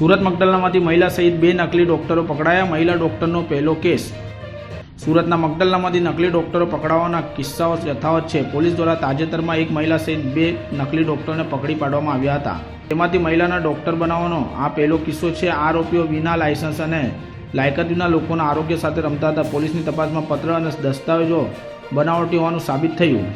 સુરત મગદલનામાંથી મહિલા સહિત બે નકલી ડોક્ટરો પકડાયા. મહિલા ડોક્ટરનો પહેલો કેસ. સુરતના મગદલનામાંથી નકલી ડોક્ટરો પકડાવાના કિસ્સાઓ યથાવત છે. પોલીસ દ્વારા તાજેતરમાં એક મહિલા સહિત બે નકલી ડોક્ટરને પકડી પાડવામાં આવ્યા હતા. તેમાંથી મહિલાના ડોક્ટર બનાવવાનો આ પહેલો કિસ્સો છે. આરોપીઓ વિના લાયસન્સ અને લાયકાત વિના લોકોના આરોગ્ય સાથે રમતા હતા. પોલીસની તપાસમાં પત્ર અને દસ્તાવેજો બનાવટી હોવાનું સાબિત થયું.